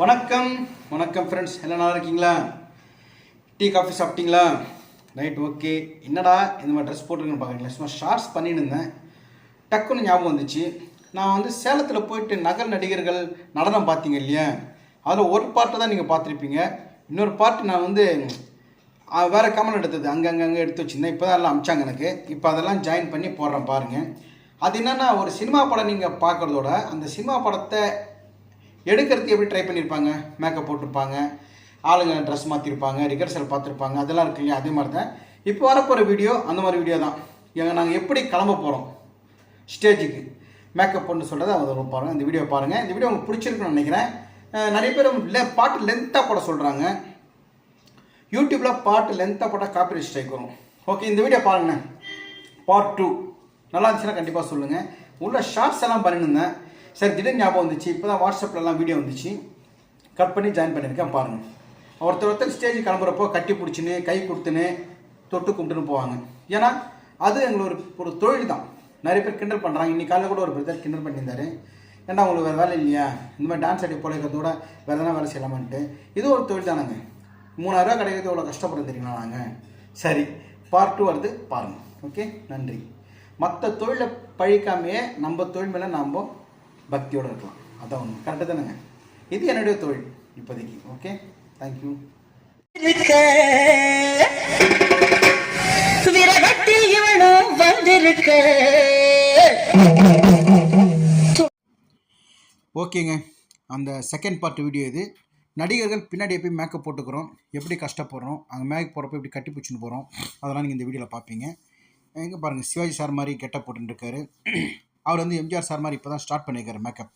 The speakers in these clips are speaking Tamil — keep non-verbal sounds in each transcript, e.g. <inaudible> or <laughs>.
வணக்கம். வணக்கம் ஃப்ரெண்ட்ஸ் எல்லாம் நல்லா இருக்கீங்களா? டீ காஃபி சாப்பிட்டீங்களா? ரைட் ஓகே என்னடா இந்த மாதிரி ட்ரெஸ் போட்டுருக்குன்னு பார்க்குறீங்களா சும்மா ஷார்ட்ஸ் பண்ணிட்டு இருந்தேன். டக்குன்னு ஞாபகம் வந்துச்சு. நான் வந்து சேலத்தில் போயிட்டு நகர் நடிகர்கள் நடனம் பார்த்தீங்க இல்லையா? அதில் ஒரு பாட்டை தான் நீங்கள் பார்த்துருப்பீங்க. இன்னொரு பாட்டு நான் வந்து வேறு கமல் எடுத்தது. அங்கங்கே எடுத்து வச்சுருந்தேன். இப்போ தான் எல்லாம் அமிச்சாங்க எனக்கு. இப்போ அதெல்லாம் ஜாயின் பண்ணி போடுறேன் பாருங்கள் அது என்னென்னா ஒரு சினிமா படம் நீங்கள் பார்க்குறதோட அந்த சினிமா படத்தை எடுக்கிறதுக்கு எப்படி ட்ரை பண்ணியிருப்பாங்க மேக்கப் போட்டிருப்பாங்க ஆளுங்க ட்ரெஸ் மாற்றிருப்பாங்க ரிகர்சல் பார்த்துருப்பாங்க அதெல்லாம் இருக்கு இல்லையா? அதே மாதிரி தான் இப்போ வரப்போகிற வீடியோ அந்த மாதிரி வீடியோ தான். எங்கள் நாங்கள் எப்படி கிளம்ப போகிறோம் ஸ்டேஜுக்கு மேக்கப் பண்ணு சொல்கிறத அதை பாருங்கள் இந்த வீடியோ பாருங்கள் இந்த வீடியோ உங்களுக்கு பிடிச்சிருக்குன்னு நினைக்கிறேன். நிறைய பேர் லெ பாட்டு லென்த்தாக போட சொல்கிறாங்க யூடியூப்பில் பாட்டு லென்த்தாக போட்டால் காப்பி ஸ்ட்ரைக் வரும். ஓகே இந்த வீடியோ பாருங்கண்ணே பார்ட் டூ நல்லா இருந்துச்சுன்னா கண்டிப்பாக சொல்லுங்கள் உள்ள ஷார்ட்ஸ் எல்லாம் பண்ணியிருந்தேன் சரி திடீர்னு ஞாபகம் வந்துச்சு. இப்போ தான் வாட்ஸ்அப்லலாம் வீடியோ வந்துச்சு. கட் பண்ணி ஜாயின் பண்ணியிருக்கேன் பாருங்கள் ஒருத்தர் ஒருத்தர் ஸ்டேஜ் கிளம்புறப்போ கட்டி பிடிச்சின்னு கை கொடுத்துன்னு தொட்டு கும்பிட்டுன்னு போவாங்க. ஏன்னா அது எங்களுக்கு ஒரு ஒரு தொழில் தான் நிறைய பேர் கிண்டல் பண்ணுறாங்க இன்றைக்கி காலையில் கூட ஒரு பிரதர் கிண்டல் பண்ணியிருந்தாரு. ஏன்னா உங்களுக்கு வேறு வேலை இல்லையா? இந்த மாதிரி டான்ஸ் ஆடி பிழைக்கிறதோட வேறு எதனா வேலை செய்யலாமான்ட்டு. இது ஒரு தொழில் தானேங்க மூணாயிரரூவா கிடைக்கிறது எவ்வளோ கஷ்டப்படுறது தெரியுமா நாங்கள் சரி பார்ட் டூ வருது. பாருங்கள் ஓகே நன்றி. மற்ற தொழிலை பழிக்காமையே நம்ம தொழில் மேலே நாம் பக்தியோடு இருக்கலாம். அதான் ஒன்று கரெக்டு தானேங்க? இது என்னுடைய தொழில் இப்போதைக்கு. ஓகே தேங்க்யூ விரகத்தில் இவனும் வந்திருக்க. ஓகேங்க அந்த செகண்ட் பார்ட் வீடியோ இது. நடிகர்கள் பின்னாடி எப்படி மேக்கப் போட்டுக்கிறோம். எப்படி கஷ்டப்படுறோம்? அங்கே மேக்கப் போகிறப்ப எப்படி கட்டி பிடிச்சின்னு போகிறோம் அதெல்லாம் நீங்கள் இந்த வீடியோவில் பார்ப்பீங்க. எங்கே பாருங்கள் சிவாஜி சார் மாதிரி கெட்டப் போட்டுருக்காரு அவர் வந்து எம்ஜிஆர் சார் மாதிரி இப்போ தான் ஸ்டார்ட் பண்ணியிருக்காரு மேக்கப்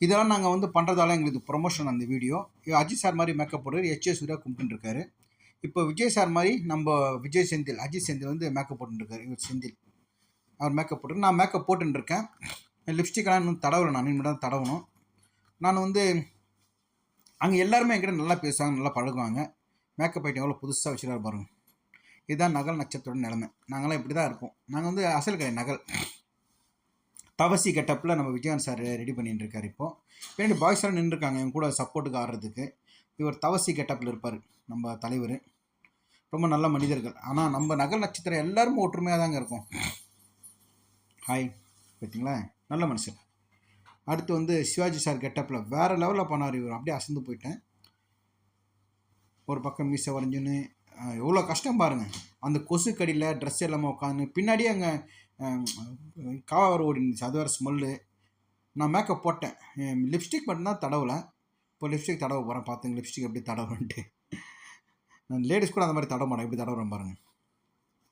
இதெல்லாம் நாங்கள் வந்து பண்ணுறதால எங்களுக்கு ப்ரொமோஷன் அந்த வீடியோ அஜித் சார் மாதிரி மேக்கப் போடுறாரு எச் ஏ சூர்யா கும்பிட்டுருக்காரு இப்போ விஜய் சார் மாதிரி நம்ம விஜய் செந்தில் அஜித் செந்தில் வந்து மேக்கப் போட்டுருக்காரு இவர் செந்தில். அவர் மேக்கப் போட்டு நான் மேக்கப் போட்டுருக்கேன் லிப்ஸ்டிக்கெல்லாம் இன்னும் தடவலை நான் இனிமேல் தான் தடவணும். நான் வந்து அங்கே எல்லாருமே என்கிட்ட நல்லா பேசுவாங்க நல்லா பழகுவாங்க. மேக்கப் ஐட்டம் எவ்வளோ புதுசாக வச்சுருக்காரு பாருங்கள் இதுதான் நகல் நட்சத்திரோட நிலைமை. நாங்களாம் இப்படி தான் இருப்போம் நாங்கள் வந்து அசல் கடை நகல். தவசி கெட்டப்பில் நம்ம விஜயகாந்த் சார் ரெடி பண்ணிட்டு இருக்கார் இப்போது பின்னாடி பாய்ஸ் எல்லாம் நின்றுருக்காங்க. என் கூட சப்போர்ட்டுக்கு ஆடுறதுக்கு. இவர் தவசி கெட்டப்பில் இருப்பார் நம்ம தலைவர். ரொம்ப நல்ல மனிதர்கள். ஆனால் நம்ம நகல் நட்சத்திரம் எல்லாரும் ஒற்றுமையாக தாங்க இருக்கும். ஹாய் பார்த்தீங்களா? நல்ல மனுஷன். அடுத்து வந்து சிவாஜி சார் கெட்டப்பில் வேறு லெவலில் பண்ணார் இவர். அப்படியே அசந்து போயிட்டேன். ஒரு பக்கம் மீசை வரைஞ்சுன்னு எவ்வளோ கஷ்டம் பாருங்கள் அந்த கொசு கடியில் ட்ரெஸ் எல்லாமே உட்காந்து பின்னாடியே அங்கே காவாறு ஓடி இருந்துச்சு அது வேறு ஸ்மெல்லு நான் மேக்கப் போட்டேன். லிப்ஸ்டிக் மட்டும்தான் தடவலை. இப்போ லிப்ஸ்டிக் தடவ போகிறேன் பார்த்துங்க லிப்ஸ்டிக் எப்படி தடவுன்ட்டு. நான் லேடிஸ் கூட அந்த மாதிரி தடவ மாட்டேன். எப்படி தடவுறேன் பாருங்கள்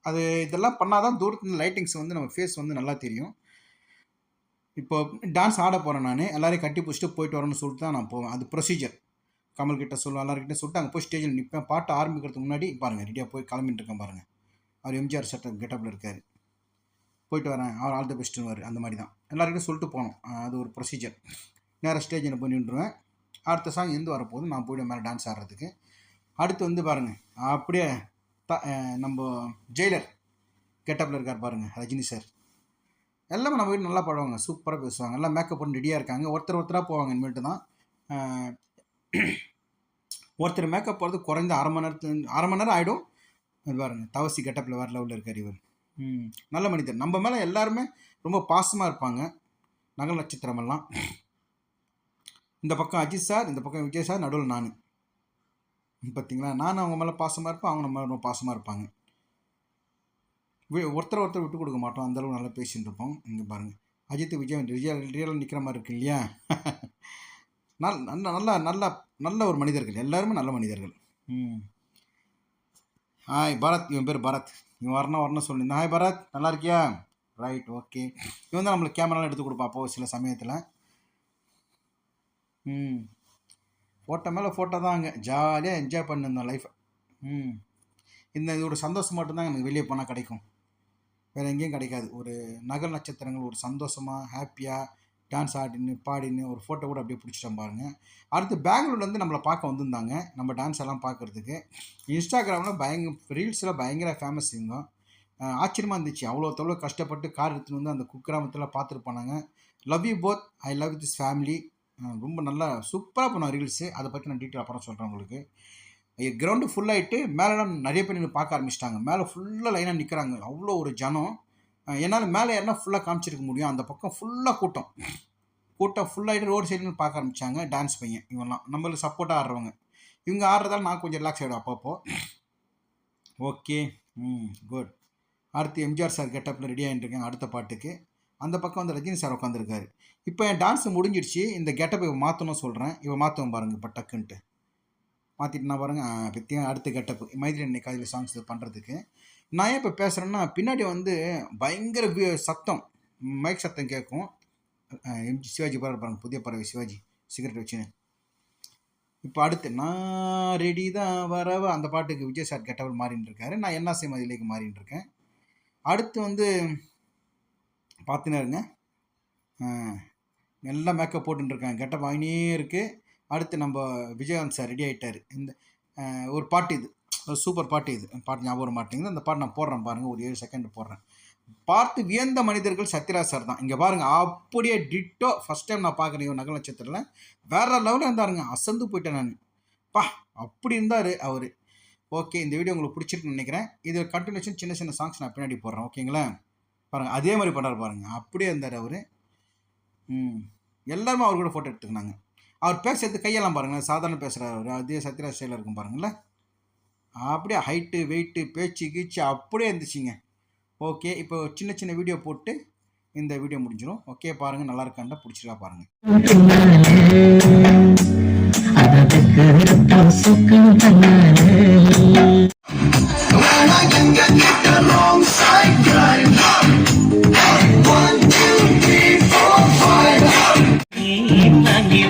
அது இதெல்லாம் பண்ணால் தான் தூரத்துல லைட்டிங்ஸ் வந்து நம்ம ஃபேஸ் வந்து நல்லா தெரியும். இப்போ டான்ஸ் ஆட போகிறேன் நான். எல்லோரையும் கட்டி பிடிச்சிட்டு போயிட்டு வரேன்னு சொல்லிட்டு தான் நான் போவேன். அது ப்ரொசீஜர் கமல் கிட்ட சொல்லுவேன் எல்லாருக்கிட்ட சொல்லிட்டு அங்கே போய் ஸ்டேஜில் நிற்பேன் பாட்டு ஆரம்பிக்கிறதுக்கு முன்னாடி பாருங்கள் ரெடியாக போய் கிளம்பிட்டு இருக்கேன் பாருங்கள் அவர் எம்ஜிஆர் சட்டம் கெட்டப்பில் இருக்கார். போயிட்டு வரேன். அவர் ஆல் த பெஸ்ட்டுன்னு அந்த மாதிரி தான் எல்லாருக்கிட்டும் சொல்லிட்டு போனோம். அது ஒரு ப்ரொசீஜர் நேராக ஸ்டேஜில் போய் நின்றுவேன். அடுத்த சாங் எந்த வரப்போகுது? நான் போய்ட்டு மேலே டான்ஸ் ஆடுறதுக்கு. அடுத்து வந்து பாருங்கள் அப்படியே த நம்ம ஜெயிலர் கெட்டப்பில் இருக்கார் பாருங்கள் ரஜினி சார் எல்லாமே நம்ம வீட்டு நல்லா பாடுவாங்க. சூப்பராக பேசுவாங்க. எல்லாம் மேக்கப் பண்ணி ரெடியாக இருக்காங்க. ஒருத்தர் ஒருத்தராக போவாங்க இனிமேட்டு தான். <clears throat> ஒருத்தர் மேக்கப் போகிறது குறைந்த அரை மணி நேரத்துலேருந்து அரை மணி நேரம் ஆகிடும் அது பாருங்கள் தவசி கெட்டப்பில் வேறு லெவலில் இருக்கார் இவர். ம், நல்ல மனிதர். நம்ம மேலே எல்லாருமே ரொம்ப பாசமாக இருப்பாங்க. நகல் நட்சத்திரமெல்லாம் இந்த பக்கம் அஜித் சார் இந்த பக்கம் விஜய் சார் நடுவில் நான். பார்த்தீங்களா நான் அவங்க மேலே பாசமாக இருப்பேன் அவங்க நம்ம மேலே ரொம்ப பாசமாக இருப்பாங்க. ஒருத்தர் ஒருத்தர் விட்டு கொடுக்க மாட்டோம். அந்த அளவு நல்லா பேசிகிட்டு இருப்போம். இங்கே பாருங்கள் அஜித் விஜய் ரியல் ரியலாக நிற்கிற மாதிரி இருக்கு இல்லையா? <laughs> நல் நல்ல நல்ல நல்ல நல்ல ஒரு மனிதர்கள். எல்லாருமே நல்ல மனிதர்கள். ம். ஹாய் பரத் இவன் பேர் பரத் இவன் வரணும் வரணும் சொல்லியிருந்தேன் ஹாய் பரத் நல்லா இருக்கியா? ரைட் ஓகே இவன் தான் நம்மளுக்கு கேமராலாம் எடுத்து கொடுப்பான் அப்போ சில சமயத்தில். ம். ஃபோட்டோ மேலே ஃபோட்டோ தான் அங்கே. ஜாலியாக என்ஜாய் பண்ணிருந்தோம் லைஃப்பை ம். இந்த இதோட சந்தோஷம் மட்டும்தான் எனக்கு வெளியே போனால் கிடைக்கும். வேறு எங்கேயும் கிடைக்காது. ஒரு நகல் நட்சத்திரங்கள் ஒரு சந்தோஷமாக ஹாப்பியாக டான்ஸ் ஆடின்னு பாடின்னு ஒரு ஃபோட்டோ கூட அப்படியே பிடிச்சிட்டோம் பாருங்கள் அடுத்து பெங்களூர்லேருந்து நம்மளை பார்க்க வந்திருந்தாங்க. நம்ம டான்ஸ் எல்லாம் பார்க்குறதுக்கு. இன்ஸ்டாகிராமில் பயங்கர ரீல்ஸில் பயங்கர ஃபேமஸ் இவங்க. ஆச்சரியமாக இருந்துச்சு. அவ்வளோ தொழில் கஷ்டப்பட்டு கார் எடுத்துன்னு வந்து அந்த குக்கிராமத்தில் பார்த்துட்டு போனாங்க. Love you both I love this family ரொம்ப நல்லா சூப்பராக பண்ணுவான் ரீல்ஸு அதை பற்றி நான் டீட்டெயில் அப்புறம் சொல்கிறேன் உங்களுக்கு. கிரவுண்டு ஃபுல்லாகிட்டு மேலே நிறைய பேர் நின்று பார்க்க ஆரம்பிச்சிட்டாங்க. மேலே ஃபுல்லாக லைனாக நிற்கிறாங்க அவ்வளோ ஒரு ஜனம். என்னால் மேலே யாருன்னா ஃபுல்லாக காமிச்சிருக்க முடியும். அந்த பக்கம் ஃபுல்லாக கூட்டம். கூட்டம் ஃபுல்லாகிட்டு ரோடு சைடுன்னு பார்க்க ஆரம்பிச்சாங்க டான்ஸ் பையன் இவங்கெல்லாம் நம்மளுக்கு சப்போர்ட்டாக ஆடுறவங்க. இவங்க ஆடுறதால நான் கொஞ்சம் ரிலாக்ஸ் ஆகிடும் அப்பப்போ. ஓகே ம் குட் அடுத்து எம்ஜிஆர் சார் கெட்டப்பில் ரெடி ஆகிட்டுருக்கேன் அடுத்த பாட்டுக்கு. அந்த பக்கம் வந்து ரஜினி சார் உட்காந்துருக்காரு இப்போ என் டான்ஸ் முடிஞ்சிடுச்சு. இந்த கெட்டப்பை இவன் மாற்றணும் சொல்கிறேன் இவன் மாற்றுவோம் பாருங்க இப்போ டக்குன்ட்டு. மாற்றிட்டு நான் பாருங்க பற்றியும் அடுத்த கெட்டப்பு. மைதிரி அன்னை காதில் சாங்ஸ் இது பண்ணுறதுக்கு நான் ஏன் இப்போ பேசுகிறேன்னா பின்னாடி வந்து பயங்கர சத்தம் மைக் சத்தம் கேட்கும் எம்ஜி சிவாஜி பாரு பாருங்க புதிய பறவை சிவாஜி சிகரெட் வச்சுன்னு. இப்போ அடுத்து நான் ரெடி தான் வரவ? அந்த பாட்டுக்கு விஜய் சார் கெட்டவர் மாறின்னு இருக்காரு. நான் என்ன செய்ய மதிலேக்கு மாறின்னு இருக்கேன். அடுத்து வந்து பார்த்துனே இருங்க. நல்லா மேக்கப் போட்டுருக்கேன் கெட்டப் வாங்கினே இருக்குது அடுத்து நம்ம விஜயகாந்த் சார் ரெடி ஆகிட்டார் இந்த ஒரு பாட்டு இது. ஒரு சூப்பர் பாட்டு இது. பாட்டு ஞாபகம் மாட்டேங்குது. அந்த பாட்டு நான் போடுறேன் பாருங்கள் ஒரு ஏழு செகண்ட் போடுறேன். பார்த்து வியந்த மனிதர்கள் சத்யராஜ் சார் தான். இங்கே பாருங்கள் அப்படியே டிட்டோ ஃபஸ்ட் டைம் நான் பார்க்குறேன். இவன் நகல் நட்சத்திரத்தில். வேற லெவலில் இருந்தாருங்க. அசந்து போயிட்டேன் நான். பா அப்படி இருந்தார் அவர். ஓகே இந்த வீடியோ உங்களுக்கு பிடிச்சிருக்குன்னு நினைக்கிறேன். இது கண்டினியூஷன் சின்ன சின்ன சாங்ஸ் நான் பின்னாடி போடுறேன். ஓகேங்களா பாருங்கள் அதே மாதிரி பண்ணுறாரு பாருங்கள் அப்படியே இருந்தார் அவர். ம். எல்லாருமே அவர் கூட ஃபோட்டோ எடுத்துக்கினாங்க. அவர் பேசுறது கையெல்லாம் பாருங்களேன். சாதாரண பேசுகிறார் அவர். அதே சத்யராஜ் ஸ்டைலில் இருக்கும் பாருங்களேன். அப்படியே ஹைட்டு வெயிட்டு பேச்சு கீச்சு அப்படியே இருந்துச்சுங்க. ஓகே இப்போ சின்ன சின்ன வீடியோ போட்டு இந்த வீடியோ முடிஞ்சிடும் ஓகே பாருங்கள் நல்லா இருக்காண்டா பிடிச்சிருக்கா பாருங்கள் அதற்கு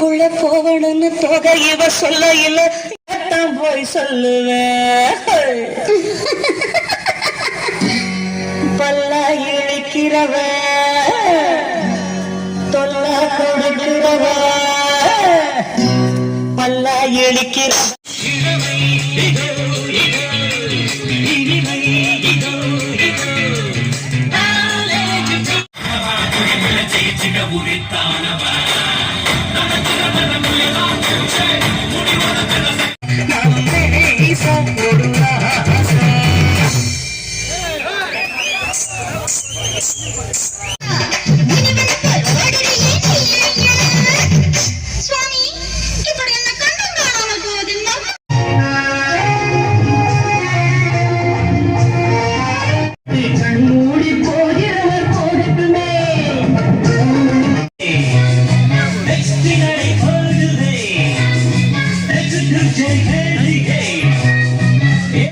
தோப்புக்குள்ள போகணும்னு தொகை இவ சொல்ல இல்ல தான் போய் சொல்லுவேன். பல்லா இழைக்கிறவ தொல்லா கொடுக்கிறவ பல்லா இழிக்கிற